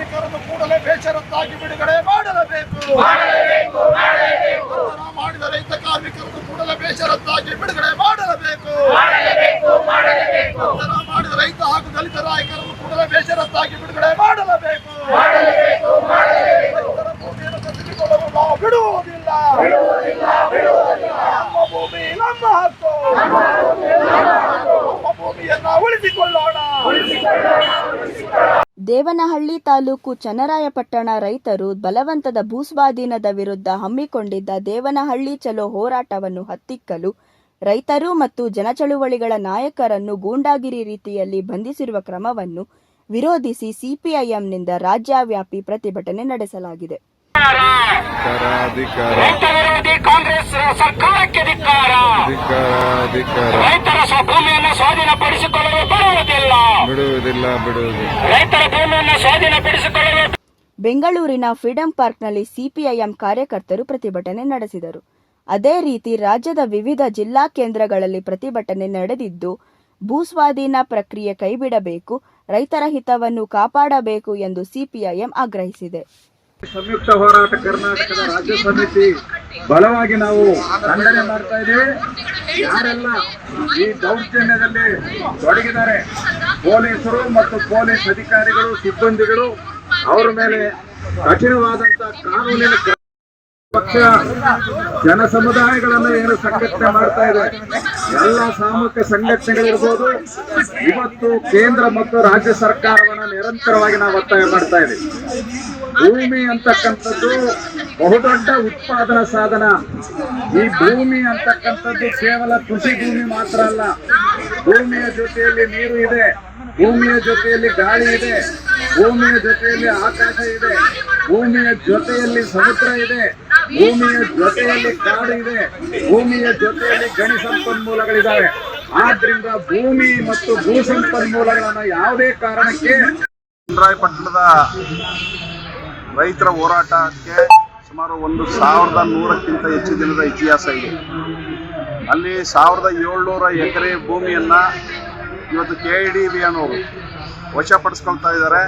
ಕಾರ್ಮಿಕರನ್ನು ಕೂಡಲೇ ಬೇಷರತ್ತಾಗಿ ಬಿಡುಗಡೆ ಮಾಡಲೇಬೇಕು. ಮಾಡಿದ ರೈತ ಕಾರ್ಮಿಕರನ್ನು ಕೂಡಲೇ ಬೇಷರತ್ತಾಗಿ ಬಿಡುಗಡೆ ಮಾಡಲೇಬೇಕು. ಮಾಡಿದ ರೈತ ಹಾಗೂ ದಲಿತ ನಾಯಕರನ್ನು ಕೂಡಲೇ ಬೇಷರತ್ತಾಗಿ ಬಿಡುಗಡೆ ಮಾಡಲೇಬೇಕು. ನಾವು ಬಿಡುವುದಿಲ್ಲ. ನಮ್ಮ ಭೂಮಿ ನಮ್ಮ ಹಕ್ಕು. ನಮ್ಮ ಭೂಮಿಯನ್ನ ಉಳಿಸಿಕೊಳ್ಳೋಣ. ದೇವನಹಳ್ಳಿ ತಾಲೂಕು ಚನ್ನರಾಯಪಟ್ಟಣ ರೈತರು ಬಲವಂತದ ಭೂಸ್ವಾಧೀನದ ವಿರುದ್ಧ ಹಮ್ಮಿಕೊಂಡಿದ್ದ ದೇವನಹಳ್ಳಿ ಚಲೋ ಹೋರಾಟವನ್ನು ಹತ್ತಿಕ್ಕಲು ರೈತರು ಮತ್ತು ಜನಚಳುವಳಿಗಳ ನಾಯಕರನ್ನು ಗೂಂಡಾಗಿರಿ ರೀತಿಯಲ್ಲಿ ಬಂಧಿಸಿರುವ ಕ್ರಮವನ್ನು ವಿರೋಧಿಸಿ ಸಿಪಿಐಎಂನಿಂದ ರಾಜ್ಯವ್ಯಾಪಿ ಪ್ರತಿಭಟನೆ ನಡೆಸಲಾಗಿದೆ ಧಿಕ್ಕಾರ ಧಿಕ್ಕಾರ ರೈತ ವಿರೋಧಿ ಕಾಂಗ್ರೆಸ್ ಸರ್ಕಾರಕ್ಕೆ ಧಿಕ್ಕಾರ. ರೈತರ ಭೂಮಿಯನ್ನು ಸ್ವಾಧೀನಪಡಿಸಿಕೊಳ್ಳಲು ಬಿಡುವುದಿಲ್ಲ ಬಿಡುವುದಿಲ್ಲ ಬಿಡುವುದಿಲ್ಲ. ರೈತರ ಭೂಮಿಯನ್ನು ಸ್ವಾಧೀನಪಡಿಸಿಕೊಳ್ಳಲು ಬೆಂಗಳೂರಿನ ಫ್ರೀಡಂ ಪಾರ್ಕ್ನಲ್ಲಿ ಸಿಪಿಐಎಂ ಕಾರ್ಯಕರ್ತರು ಪ್ರತಿಭಟನೆ ನಡೆಸಿದರು. ಅದೇ ರೀತಿ ರಾಜ್ಯದ ವಿವಿಧ ಜಿಲ್ಲಾ ಕೇಂದ್ರಗಳಲ್ಲಿ ಪ್ರತಿಭಟನೆ ನಡೆದಿದ್ದು ಭೂಸ್ವಾಧೀನ ಪ್ರಕ್ರಿಯೆ ಕೈಬಿಡಬೇಕು ರೈತರ ಹಿತವನ್ನು ಕಾಪಾಡಬೇಕು ಎಂದು ಸಿಪಿಐಎಂ ಆಗ್ರಹಿಸಿದೆ. ಸಂಯುಕ್ತ ಹೋರಾಟ ಕರ್ನಾಟಕದ ರಾಜ್ಯ ಸಮಿತಿ ಬಲವಾಗಿ ನಾವು ಖಂಡನೆ ಮಾಡ್ತಾ ಇದ್ದೀವಿ ಯಾರೆಲ್ಲ ಈ ದೌರ್ಜನ್ಯದಲ್ಲಿ ತೊಡಗಿದ್ದಾರೆ, ಪೊಲೀಸರು ಮತ್ತು ಪೊಲೀಸ್ ಅಧಿಕಾರಿಗಳು, ಸಿಬ್ಬಂದಿಗಳು, ಅವರ ಮೇಲೆ ಕಠಿಣವಾದಂತ ಕಾನೂನಿನ ಪಕ್ಷ ಜನ ಸಮುದಾಯಗಳನ್ನು ಏನು ಸಂಘಟನೆ ಮಾಡ್ತಾ ಇದೆ? ಎಲ್ಲ ಸಾಮೂಹಿಕ ಸಂಘಟನೆಗಳಿರ್ಬೋದು. ಇವತ್ತು ಕೇಂದ್ರ ಮತ್ತು ರಾಜ್ಯ ಸರ್ಕಾರವನ್ನು ನಿರಂತರವಾಗಿ ನಾವು ಒತ್ತಾಯ ಮಾಡ್ತಾ ಇದ್ದೀವಿ ಭೂಮಿ ಅಂತಕ್ಕಂಥದ್ದು ಬಹುದೊಡ್ಡ ಉತ್ಪಾದನಾ ಸಾಧನ. ಈ ಭೂಮಿ ಅಂತಕ್ಕಂಥದ್ದು ಕೇವಲ ಕೃಷಿ ಭೂಮಿ ಮಾತ್ರ ಅಲ್ಲ. ಭೂಮಿಯ ಜೊತೆಯಲ್ಲಿ ನೀರು ಇದೆ, ಭೂಮಿಯ ಜೊತೆಯಲ್ಲಿ ಗಾಳಿ ಇದೆ, ಭೂಮಿಯ ಜೊತೆಯಲ್ಲಿ ಆಕಾಶ ಇದೆ, ಭೂಮಿಯ ಜೊತೆಯಲ್ಲಿ ಸಮುದ್ರ ಇದೆ, ಭೂಮಿಯ ಜೊತೆಯಲ್ಲಿ ಕಾಡು ಇದೆ, ಭೂಮಿಯ ಜೊತೆಯಲ್ಲಿ ಗಣಿ ಸಂಪನ್ಮೂಲಗಳಿದ್ದಾವೆ. ಆದ್ರಿಂದ ಭೂಮಿ ಮತ್ತು ಭೂ ಸಂಪನ್ಮೂಲಗಳನ್ನು ಯಾವುದೇ ಕಾರಣಕ್ಕೆ ಚನ್ನರಾಯಪಟ್ಟಣದ ರೈತರ ಹೋರಾಟಕ್ಕೆ ಸುಮಾರು ಒಂದು ಸಾವಿರದ ನೂರಕ್ಕಿಂತ ಹೆಚ್ಚು ದಿನದ ಇತಿಹಾಸ ಇದೆ. ಅಲ್ಲಿ ಸಾವಿರದ ಏಳ್ನೂರ ಎಕರೆ ಭೂಮಿಯನ್ನು ಇವತ್ತು ಕೆ ಇ ಡಿ ಬಿ ಅನ್ನೋರು ವಶಪಡಿಸ್ಕೊಳ್ತಾ ಇದ್ದಾರೆ.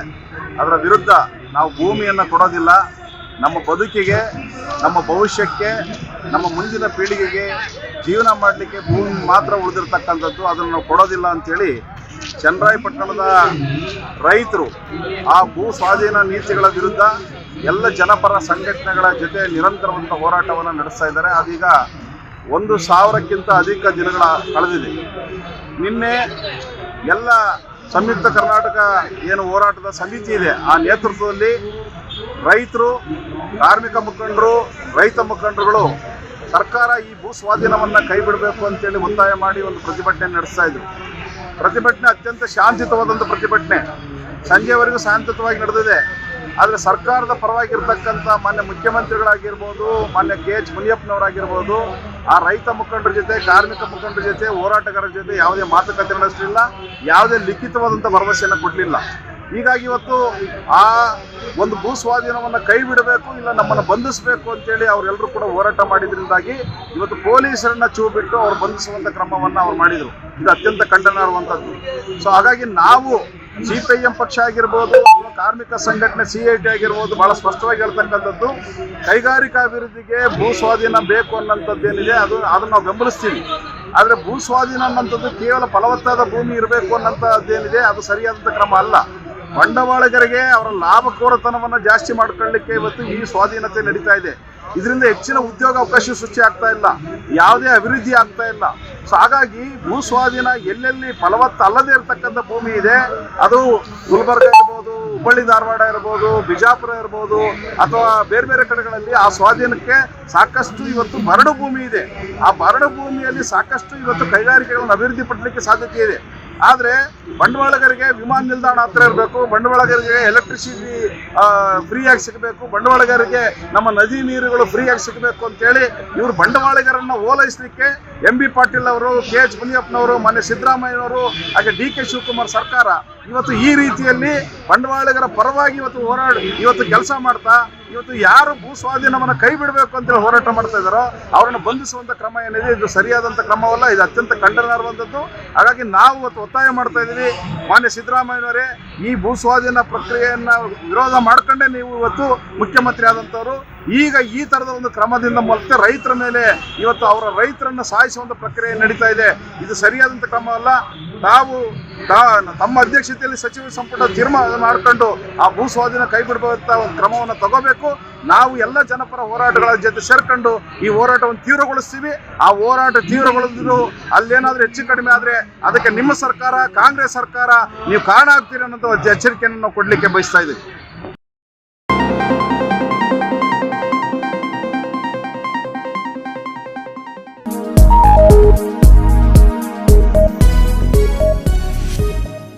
ಅದರ ವಿರುದ್ಧ ನಾವು ಭೂಮಿಯನ್ನು ಕೊಡೋದಿಲ್ಲ. ನಮ್ಮ ಬದುಕಿಗೆ, ನಮ್ಮ ಭವಿಷ್ಯಕ್ಕೆ, ನಮ್ಮ ಮುಂದಿನ ಪೀಳಿಗೆಗೆ ಜೀವನ ಮಾಡಲಿಕ್ಕೆ ಭೂಮಿ ಮಾತ್ರ ಉಳಿದಿರ್ತಕ್ಕಂಥದ್ದು. ಅದನ್ನು ನಾವು ಕೊಡೋದಿಲ್ಲ ಅಂತೇಳಿ ಚನ್ನರಾಯಪಟ್ಟಣದ ರೈತರು ಆ ಭೂ ಸ್ವಾಧೀನ ನೀತಿಗಳ ವಿರುದ್ಧ ಎಲ್ಲ ಜನಪರ ಸಂಘಟನೆಗಳ ಜೊತೆ ನಿರಂತರವಂತ ಹೋರಾಟವನ್ನು ನಡೆಸ್ತಾ ಇದ್ದಾರೆ. ಅದೀಗ ಒಂದು ಸಾವಿರಕ್ಕಿಂತ ಅಧಿಕ ದಿನಗಳ ಕಳೆದಿದೆ. ನಿನ್ನೆ ಎಲ್ಲ ಸಂಯುಕ್ತ ಕರ್ನಾಟಕ ಏನು ಹೋರಾಟದ ಸಮಿತಿ ಇದೆ. ಆ ನೇತೃತ್ವದಲ್ಲಿ ರೈತರು, ಕಾರ್ಮಿಕ ಮುಖಂಡರು, ರೈತ ಮುಖಂಡರುಗಳು ಸರ್ಕಾರ ಈ ಭೂ ಸ್ವಾಧೀನವನ್ನು ಕೈ ಬಿಡಬೇಕು ಅಂತೇಳಿ ಒತ್ತಾಯ ಮಾಡಿ ಒಂದು ಪ್ರತಿಭಟನೆ ನಡೆಸ್ತಾ ಇದ್ರು. ಪ್ರತಿಭಟನೆ ಅತ್ಯಂತ ಶಾಂತಿಯುತವಾದಂಥ ಪ್ರತಿಭಟನೆ. ಸಂಜೆವರೆಗೂ ಶಾಂತಿಯುತವಾಗಿ ನಡೆದಿದೆ. ಆದರೆ ಸರ್ಕಾರದ ಪರವಾಗಿರ್ತಕ್ಕಂಥ ಮಾನ್ಯ ಮುಖ್ಯಮಂತ್ರಿಗಳಾಗಿರ್ಬೋದು, ಮಾನ್ಯ ಕೆ ಎಚ್ ಮುನಿಯಪ್ಪನವರಾಗಿರ್ಬೋದು, ಆ ರೈತ ಮುಖಂಡರ ಜೊತೆ, ಕಾರ್ಮಿಕ ಮುಖಂಡರ ಜೊತೆ, ಹೋರಾಟಗಾರರ ಜೊತೆ ಯಾವುದೇ ಮಾತುಕತೆ ನಡೆಸಲಿಲ್ಲ. ಯಾವುದೇ ಲಿಖಿತವಾದಂಥ ಭರವಸೆಯನ್ನು ಕೊಡಲಿಲ್ಲ. ಹೀಗಾಗಿ ಇವತ್ತು ಆ ಒಂದು ಭೂ ಸ್ವಾಧೀನವನ್ನು ಕೈ ಬಿಡಬೇಕು, ಇಲ್ಲ ನಮ್ಮನ್ನು ಬಂಧಿಸಬೇಕು ಅಂತೇಳಿ ಅವರೆಲ್ಲರೂ ಕೂಡ ಹೋರಾಟ ಮಾಡಿದ್ರಿಂದಾಗಿ ಇವತ್ತು ಪೊಲೀಸರನ್ನ ಚೂ ಬಿಟ್ಟು ಅವ್ರು ಬಂಧಿಸುವಂಥ ಕ್ರಮವನ್ನು ಅವ್ರು ಮಾಡಿದರು. ಇದು ಅತ್ಯಂತ ಖಂಡನಾರ್ಹವಂಥದ್ದು ಸೊ ಹಾಗಾಗಿ ನಾವು ಸಿ ಪಿ ಎಂ ಪಕ್ಷ ಆಗಿರ್ಬೋದು ಕಾರ್ಮಿಕ ಸಂಘಟನೆ ಸಿ ಐ ಟಿ ಆಗಿರ್ಬೋದು, ಬಹಳ ಸ್ಪಷ್ಟವಾಗಿ ಹೇಳ್ತಕ್ಕಂಥದ್ದು, ಕೈಗಾರಿಕಾ ಅಭಿವೃದ್ಧಿಗೆ ಭೂ ಸ್ವಾಧೀನ ಬೇಕು ಅನ್ನೋಂಥದ್ದು ಏನಿದೆ, ಅದು ಅದನ್ನು ನಾವು ಬೆಂಬಲಿಸ್ತೀವಿ. ಆದರೆ ಭೂ ಸ್ವಾಧೀನ ಅನ್ನೋಂಥದ್ದು ಕೇವಲ ಫಲವತ್ತಾದ ಭೂಮಿ ಇರಬೇಕು ಅನ್ನೋಂಥದ್ದೇನಿದೆ ಅದು ಸರಿಯಾದಂಥ ಕ್ರಮ ಅಲ್ಲ. ಬಂಡವಾಳಗರಿಗೆ ಅವರ ಲಾಭಕೋರತನವನ್ನು ಜಾಸ್ತಿ ಮಾಡ್ಕೊಳ್ಳಿಕ್ಕೆ ಇವತ್ತು ಈ ಸ್ವಾಧೀನತೆ ನಡೀತಾ ಇದೆ. ಇದರಿಂದ ಹೆಚ್ಚಿನ ಉದ್ಯೋಗ ಅವಕಾಶ ಸೃಷ್ಟಿ ಆಗ್ತಾ ಇಲ್ಲ. ಯಾವುದೇ ಅಭಿವೃದ್ಧಿ ಆಗ್ತಾ ಇಲ್ಲ. ಸೊ ಹಾಗಾಗಿ ಭೂ ಸ್ವಾಧೀನ ಎಲ್ಲೆಲ್ಲಿ ಫಲವತ್ತ ಅಲ್ಲದೇ ಇರತಕ್ಕಂಥ ಭೂಮಿ ಇದೆ, ಅದು ಗುಲ್ಬರ್ಗ ಇರ್ಬೋದು, ಹುಬ್ಬಳ್ಳಿ, ಧಾರವಾಡ ಇರ್ಬೋದು, ಬಿಜಾಪುರ ಇರ್ಬೋದು, ಅಥವಾ ಬೇರೆ ಬೇರೆ ಕಡೆಗಳಲ್ಲಿ ಆ ಸ್ವಾಧೀನಕ್ಕೆ ಸಾಕಷ್ಟು ಇವತ್ತು ಬರಡು ಭೂಮಿ ಇದೆ. ಆ ಬರಡು ಭೂಮಿಯಲ್ಲಿ ಸಾಕಷ್ಟು ಇವತ್ತು ಕೈಗಾರಿಕೆಗಳನ್ನು ಅಭಿವೃದ್ಧಿ ಪಡಲಿಕ್ಕೆ ಸಾಧ್ಯತೆ ಇದೆ. ಆದರೆ ಬಂಡವಾಳಗರಿಗೆ ವಿಮಾನ ನಿಲ್ದಾಣ ಹತ್ರ ಇರಬೇಕು, ಬಂಡವಾಳಗರಿಗೆ ಎಲೆಕ್ಟ್ರಿಸಿಟಿ ಫ್ರೀಯಾಗಿ ಸಿಗಬೇಕು, ಬಂಡವಾಳಗರಿಗೆ ನಮ್ಮ ನದಿ ನೀರುಗಳು ಫ್ರೀಯಾಗಿ ಸಿಗಬೇಕು ಅಂತೇಳಿ ಇವರು ಬಂಡವಾಳಗರನ್ನ ಓಲೈಸಲಿಕ್ಕೆ ಎಂ ಬಿ ಪಾಟೀಲ್ ಅವರು ಕೆ ಎಚ್ ಮುನಿಯಪ್ಪನವರು ಮೊನ್ನೆ ಸಿದ್ದರಾಮಯ್ಯನವರು, ಹಾಗೆ ಡಿ ಕೆ ಶಿವಕುಮಾರ್ ಸರ್ಕಾರ ಇವತ್ತು ಈ ರೀತಿಯಲ್ಲಿ ಬಂಡವಾಳಗರ ಪರವಾಗಿ ಇವತ್ತು ಹೋರಾಡಿ, ಇವತ್ತು ಕೆಲಸ ಮಾಡ್ತಾ ಇವತ್ತು ಯಾರು ಭೂ ಸ್ವಾಧೀನವನ್ನು ಕೈ ಬಿಡಬೇಕು ಅಂತೇಳಿ ಹೋರಾಟ ಮಾಡ್ತಾ ಇದ್ದಾರೋ, ಅವರನ್ನು ಬಂಧಿಸುವಂಥ ಕ್ರಮ ಏನಿದೆ, ಇದು ಸರಿಯಾದಂಥ ಕ್ರಮವಲ್ಲ, ಇದು ಅತ್ಯಂತ ಖಂಡನಾರ್ಹವಾದದ್ದು ಹಾಗಾಗಿ ನಾವು ಇವತ್ತು ಒತ್ತಾಯ ಮಾಡ್ತಾ ಇದ್ದೀವಿ. ಮಾನ್ಯ ಸಿದ್ದರಾಮಯ್ಯನವರೇ, ಈ ಭೂ ಸ್ವಾಧೀನ ಪ್ರಕ್ರಿಯೆಯನ್ನ ವಿರೋಧ ಮಾಡ್ಕೊಂಡೇ ನೀವು ಇವತ್ತು ಮುಖ್ಯಮಂತ್ರಿ ಆದಂಥವ್ರು. ಈಗ ಈ ಥರದ ಒಂದು ಕ್ರಮದಿಂದ ಮತ್ತೆ ರೈತರ ಮೇಲೆ ಇವತ್ತು ಅವರ ರೈತರನ್ನು ಸಾಯಿಸುವಂಥ ಪ್ರಕ್ರಿಯೆ ನಡೀತಾ ಇದೆ. ಇದು ಸರಿಯಾದಂಥ ಕ್ರಮವಲ್ಲ. ನಾವು ತಮ್ಮ ಅಧ್ಯಕ್ಷತೆಯಲ್ಲಿ ಸಚಿವ ಸಂಪುಟ ತೀರ್ಮಾನ ಮಾಡ್ಕೊಂಡು ಆ ಭೂ ಸ್ವಾಧೀನ ಕೈ ಬಿಡಬಂತ ಒಂದು ಕ್ರಮವನ್ನು ತಗೋಬೇಕು. ನಾವು ಎಲ್ಲ ಜನಪರ ಹೋರಾಟಗಳ ಜೊತೆ ಸೇರ್ಕೊಂಡು ಈ ಹೋರಾಟವನ್ನು ತೀವ್ರಗೊಳಿಸ್ತೀವಿ. ಆ ಹೋರಾಟ ತೀವ್ರಗೊಳಿದ್ರು ಅಲ್ಲೇನಾದ್ರೂ ಹೆಚ್ಚು ಕಡಿಮೆ ಆದ್ರೆ ಅದಕ್ಕೆ ನಿಮ್ಮ ಸರ್ಕಾರ, ಕಾಂಗ್ರೆಸ್ ಸರ್ಕಾರ, ನೀವು ಕಾರಣ ಆಗ್ತೀರಿ ಅನ್ನೋದು ಎಚ್ಚರಿಕೆಯನ್ನು ಕೊಡ್ಲಿಕ್ಕೆ ಬಯಸ್ತಾ ಇದ್ದೀವಿ.